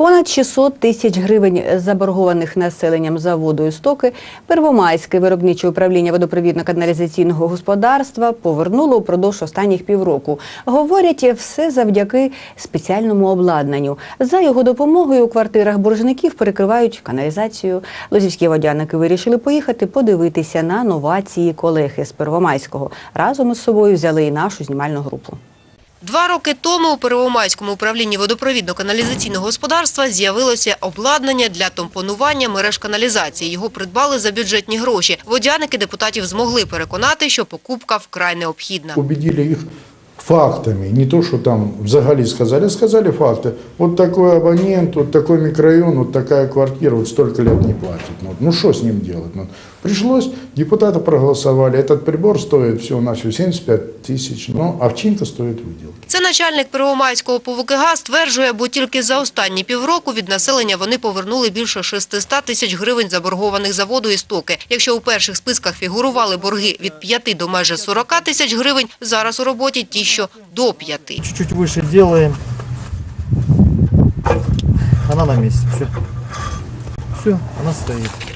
Понад 600 тисяч гривень заборгованих населенням за воду і стоки Первомайське виробниче управління водопровідно-каналізаційного господарства повернуло упродовж останніх півроку. Говорять, все завдяки спеціальному обладнанню. За його допомогою у квартирах боржників перекривають каналізацію. Лозівські водяники вирішили поїхати подивитися на новації колеги з Первомайського. Разом із собою взяли і нашу знімальну групу. Два роки тому у Первомайському управлінні водопровідно-каналізаційного господарства з'явилося обладнання для тампонування мереж каналізації. Його придбали за бюджетні гроші. Водяники депутатів змогли переконати, що покупка вкрай необхідна. Побіділи их фактами, не то, что там взагалі сказали, а сказали факты. Вот такой абонент, вот такой микрорайон, вот такая квартира, вот столько лет не платит. Ну, ну что с ним делать? Ну, пришлось, депутаты проголосовали, этот прибор стоит всего на все 75 тысяч, ну, овчинка стоит выделки. Це начальник Первомайського ПВКГ стверджує, бо тільки за останні півроку від населення вони повернули більше 600 тисяч гривень заборгованих за воду і стоки. Якщо у перших списках фігурували борги від 5 до майже 40 тисяч гривень, зараз у роботі ті, що до 5. Чуть-чуть выше делаем. Она на месте. Все. Все, она стоит.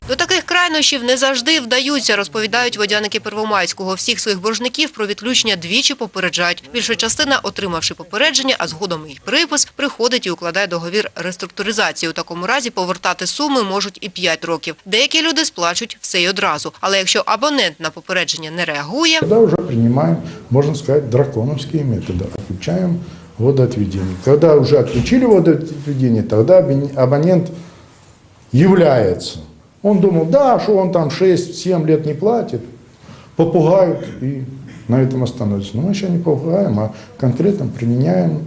Крайнощів не завжди вдаються, розповідають водяники Первомайського. Всіх своїх боржників про відключення двічі попереджають. Більша частина, отримавши попередження, а згодом і припис, приходить і укладає договір реструктуризації. У такому разі повертати суми можуть і 5 років. Деякі люди сплачуть все й одразу. Але якщо абонент на попередження не реагує, Тогда уже принимаем, можно сказать, драконовские методы. Отключаем водоотведение. Когда уже отключили водоотведение, тогда абон- абонент является. Он думал, да, что он там 6-7 лет не платит, попугают и на этом остановится. Но мы еще не попугаем, а конкретно применяем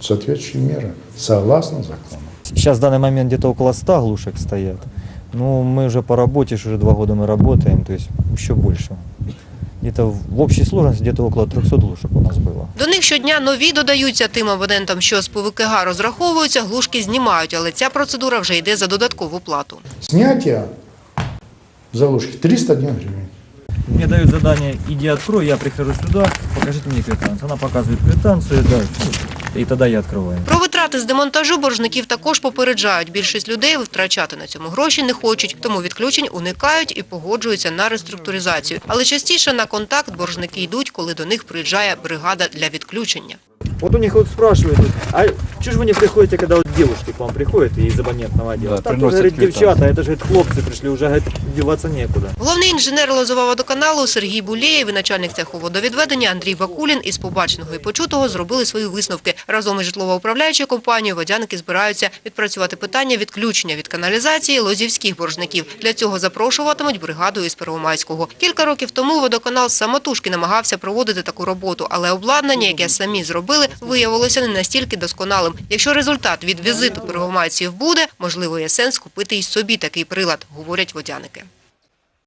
соответствующие меры согласно закону. Сейчас в данный момент где-то около 100 глушек стоят. Ну, мы уже по работе, уже два года мы работаем, то есть еще больше. Где-то в общей сложности где-то около 300 глушек у нас было. до них щодня нові додаються тим абонентам, що з ПВКГ розраховуються, глушки знімають, але ця процедура вже йде за додаткову плату. Снятие заложки 301 гривень. Мне дают задание, иди открой, я прихожу сюда, покажите мне квитанцию. Она показывает квитанцию, да, и тоді я відкриваю. Про витрати з демонтажу боржників також попереджають. Більшість людей втрачати на цьому гроші не хочуть, тому відключень уникають і погоджуються на реструктуризацію. Але частіше на контакт боржники йдуть, коли до них приїжджає бригада для відключення. От у них от спрашивают, а что же вы не приходите, когда вот девушки к вам приходят из абонентного отдела? Да, так приносят говорит, квитанции. девчата, это же говорит, хлопцы пришли, уже говорит, деваться некуда. Головний інженер Лозового водоканалу Сергій Булєєв і начальник цеху водовідведення Андрій Бакулін із побаченого і почутого зробили свої висновки. Разом із житлово-управляючою компанією водяники збираються відпрацювати питання відключення від каналізації лозівських боржників. Для цього запрошуватимуть бригаду із Первомайського. Кілька років тому водоканал самотужки намагався проводити таку роботу, але обладнання, яке самі зробили, виявилося не настільки досконалим. Якщо результат від візиту первомайців буде, можливо, є сенс купити й собі такий прилад, говорять водяники.